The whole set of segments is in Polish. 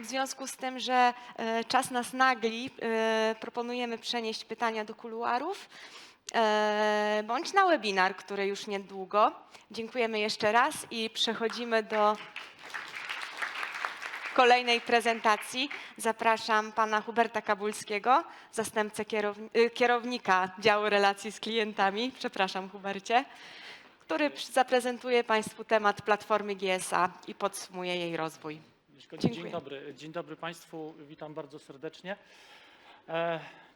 W związku z tym, że e, czas nas nagli, e, proponujemy przenieść pytania do kuluarów e, bądź na webinar, który już niedługo. Dziękujemy jeszcze raz i przechodzimy do kolejnej prezentacji. Zapraszam pana Huberta Kabulskiego, zastępcę kierowni- kierownika działu relacji z klientami. Przepraszam, Hubercie który zaprezentuje Państwu temat platformy GSA i podsumuje jej rozwój. Dzień dobry, dzień dobry Państwu, witam bardzo serdecznie.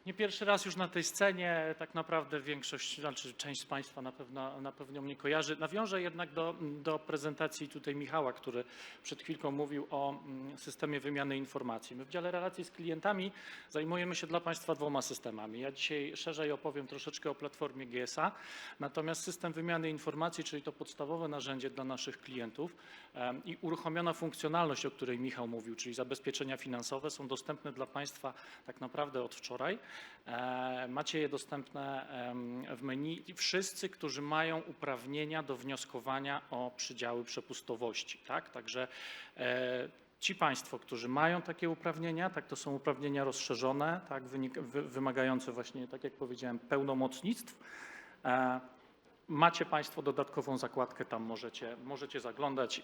Nie pierwszy raz już na tej scenie, tak naprawdę większość, znaczy część z Państwa na pewno, na pewno mnie kojarzy. Nawiążę jednak do, do prezentacji tutaj Michała, który przed chwilką mówił o mm, systemie wymiany informacji. My w dziale relacji z klientami zajmujemy się dla Państwa dwoma systemami. Ja dzisiaj szerzej opowiem troszeczkę o platformie GSA, natomiast system wymiany informacji, czyli to podstawowe narzędzie dla naszych klientów i uruchomiona funkcjonalność, o której Michał mówił, czyli zabezpieczenia finansowe są dostępne dla Państwa tak naprawdę od wczoraj. E, Macie je dostępne w menu wszyscy, którzy mają uprawnienia do wnioskowania o przydziały przepustowości. Tak? Także e, Ci Państwo, którzy mają takie uprawnienia, tak to są uprawnienia rozszerzone, tak, wymagające właśnie, tak jak powiedziałem, pełnomocnictw. Macie Państwo dodatkową zakładkę, tam możecie, możecie zaglądać.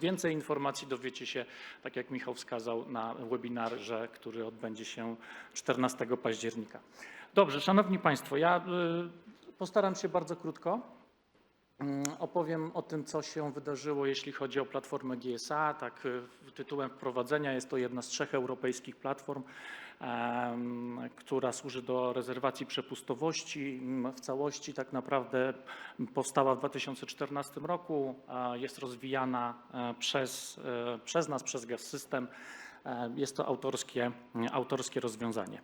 Więcej informacji dowiecie się, tak jak Michał wskazał, na webinarze, który odbędzie się 14 października. Dobrze, Szanowni Państwo, ja y, postaram się bardzo krótko. Mm, Opowiem o tym, co się wydarzyło, jeśli chodzi o platformę GSA. Tak, y, tytułem wprowadzenia jest to jedna z trzech europejskich platform, która służy do rezerwacji przepustowości. Mm, W całości tak naprawdę powstała w 2014 roku, jest rozwijana e, przez, e, przez nas, przez Gas System. E, Jest to autorskie, autorskie rozwiązanie.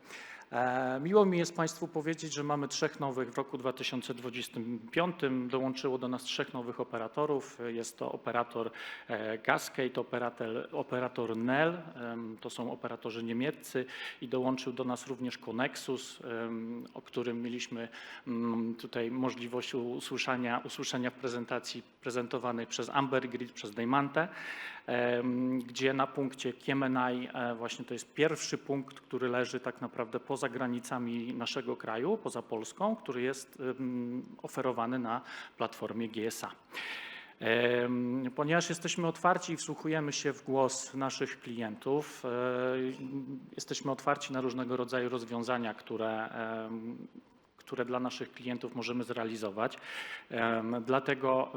E, Miło mi jest Państwu powiedzieć, że mamy trzech nowych w roku 2025. Dołączyło do nas trzech nowych operatorów. Jest to operator e, Gascade, operator, operator NEL, to są operatorzy niemieccy i dołączył do nas również Connexus, em, o którym mieliśmy mm, tutaj możliwość usłyszenia, usłyszenia w prezentacji prezentowanej przez Amber Grid, przez Deimante, gdzie na punkcie Kiemenai e, właśnie to jest pierwszy punkt, który leży tak naprawdę poza granicami naszego kraju, poza Polską, który jest oferowany na platformie GSA. Ponieważ jesteśmy otwarci i wsłuchujemy się w głos naszych klientów, e, jesteśmy otwarci na różnego rodzaju rozwiązania, które, które dla naszych klientów możemy zrealizować. Dlatego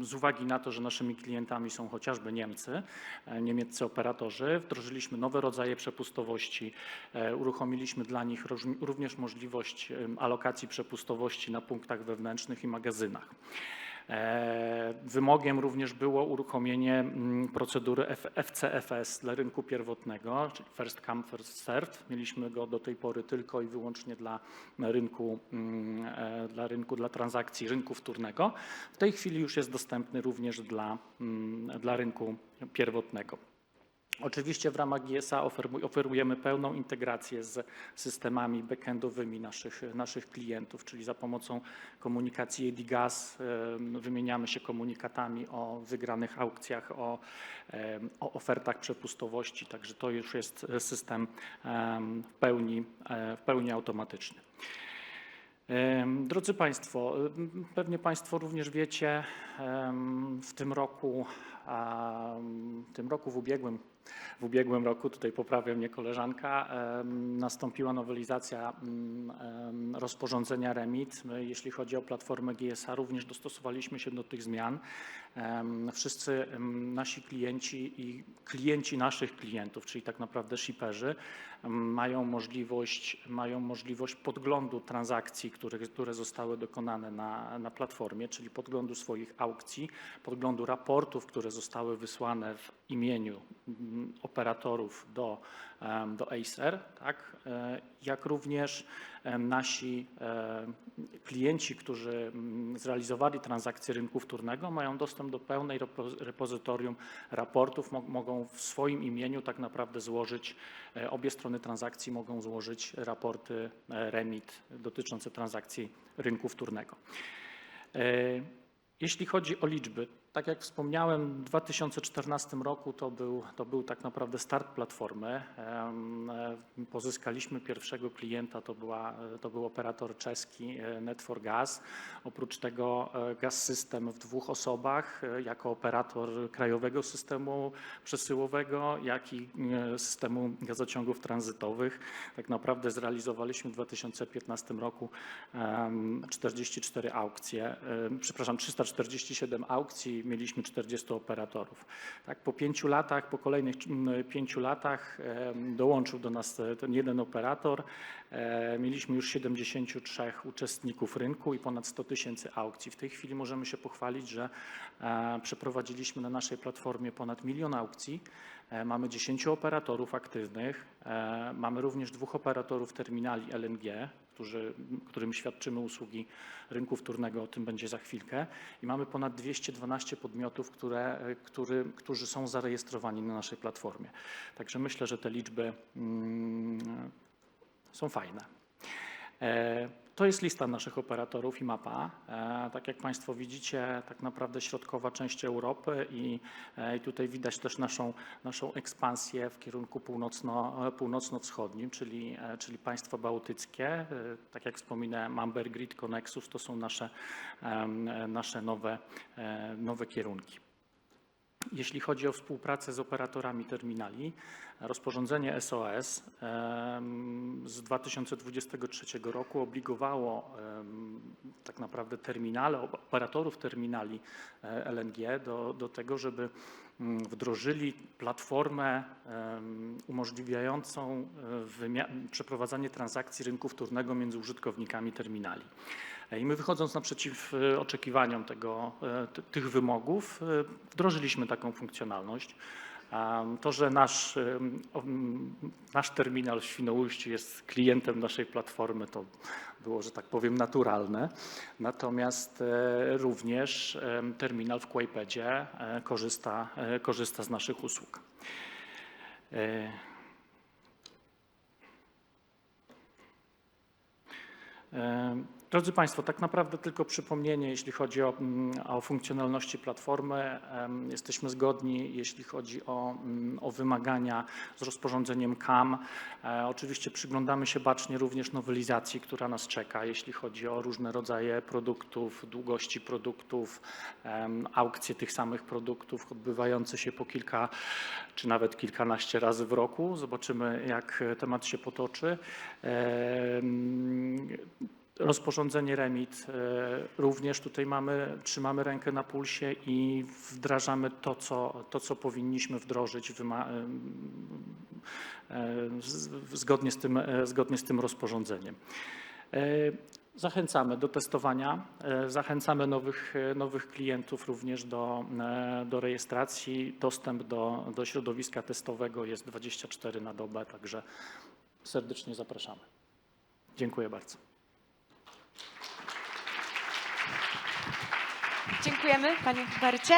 z uwagi na to, że naszymi klientami są chociażby Niemcy, e, niemieccy operatorzy, wdrożyliśmy nowe rodzaje przepustowości, e, uruchomiliśmy dla nich również możliwość alokacji przepustowości na punktach wewnętrznych i magazynach. E, Wymogiem również było uruchomienie mm, procedury FCFS dla rynku pierwotnego, czyli First Come, First Served. Mieliśmy go do tej pory tylko i wyłącznie dla rynku, mm, e, dla rynku, dla transakcji rynku wtórnego. W tej chwili już jest dostępny również dla, mm, dla rynku pierwotnego. Oczywiście w ramach GSA oferuj- oferujemy pełną integrację z systemami backendowymi naszych, naszych klientów, czyli za pomocą komunikacji EDIGAS em, wymieniamy się komunikatami o wygranych aukcjach, o, o ofertach przepustowości, także to już jest system em, w pełni, e, w pełni automatyczny. Drodzy Państwo, pewnie Państwo również wiecie, w tym roku, w tym roku w ubiegłym, w ubiegłym roku, tutaj poprawia mnie koleżanka, nastąpiła nowelizacja mm, rozporządzenia REMIT. My, jeśli chodzi o platformę GSA, również dostosowaliśmy się do tych zmian. Wszyscy nasi klienci i klienci naszych klientów, czyli tak naprawdę shipperzy, em, mają możliwość, mają możliwość podglądu transakcji, które, które zostały dokonane na, na platformie, czyli podglądu swoich aukcji, podglądu raportów, które zostały wysłane w imieniu operatorów do, do Acer, tak? E, jak również nasi e, klienci, którzy mm, zrealizowali transakcje rynku wtórnego, mają dostęp do pełnej repo- repozytorium raportów, mo- mogą w swoim imieniu tak naprawdę złożyć, e, obie strony transakcji mogą złożyć raporty REMIT dotyczące transakcji rynku wtórnego. Jeśli chodzi o liczby, Tak jak wspomniałem, w 2014 roku to był, to był tak naprawdę start platformy. E, Pozyskaliśmy pierwszego klienta, to, była, to był operator czeski e, Net4Gas. Oprócz tego e, Gas System w dwóch osobach, e, jako operator krajowego systemu przesyłowego, jak i e, systemu gazociągów tranzytowych. Tak naprawdę zrealizowaliśmy w 2015 roku em, 44 aukcje, przepraszam, 347 aukcji, mieliśmy 40 operatorów. Tak, po pięciu latach, po kolejnych mm, pięciu latach dołączył do nas e, ten jeden operator. E, Mieliśmy już 73 uczestników rynku i ponad 100 tysięcy aukcji. W tej chwili możemy się pochwalić, że e, przeprowadziliśmy na naszej platformie ponad milion aukcji. Mamy 10 operatorów aktywnych. E, Mamy również dwóch operatorów terminali LNG, którzy, którym świadczymy usługi rynku wtórnego, o tym będzie za chwilkę. I mamy ponad 212 podmiotów, które, który, którzy są zarejestrowani na naszej platformie. Także myślę, że te liczby mm, są fajne. E, To jest lista naszych operatorów i mapa. E, Tak jak Państwo widzicie, tak naprawdę środkowa część Europy i, e, tutaj widać też naszą, naszą ekspansję w kierunku północno, e, północno-wschodnim, czyli, czyli państwa bałtyckie. Tak jak wspominałem, Amber Grid, Connexus to są nasze, nasze nowe, nowe kierunki. Jeśli chodzi o współpracę z operatorami terminali, rozporządzenie SOS z 2023 roku obligowało tak naprawdę terminale, operatorów terminali e, LNG do, do tego, żeby mm, wdrożyli platformę umożliwiającą e, przeprowadzanie transakcji rynku wtórnego między użytkownikami terminali. I my wychodząc naprzeciw e, oczekiwaniom tego, e, ty- tych wymogów, e, wdrożyliśmy taką funkcjonalność. To, że nasz, nasz terminal w Świnoujściu jest klientem naszej platformy, to było, że tak powiem, naturalne. Natomiast również terminal w Kłajpedzie e, korzysta, korzysta z naszych usług. Drodzy Państwo, tak naprawdę tylko przypomnienie, jeśli chodzi o, mm, o funkcjonalności platformy. Jesteśmy zgodni, jeśli chodzi o, mm, o wymagania z rozporządzeniem KAM. E, Oczywiście przyglądamy się bacznie również nowelizacji, która nas czeka, jeśli chodzi o różne rodzaje produktów, długości produktów, aukcje tych samych produktów odbywające się po kilka czy nawet kilkanaście razy w roku. Zobaczymy, jak temat się potoczy. Rozporządzenie REMIT e, również tutaj mamy, trzymamy rękę na pulsie i wdrażamy to, co, to, co powinniśmy wdrożyć e, z- zgodnie z tym, e, zgodnie z tym rozporządzeniem. E, Zachęcamy do testowania, e, zachęcamy nowych, e, nowych klientów również do, e, do rejestracji. Dostęp do, do środowiska testowego jest 24 na dobę, także serdecznie zapraszamy. Dziękuję bardzo. Dziękujemy, panie Hubercie.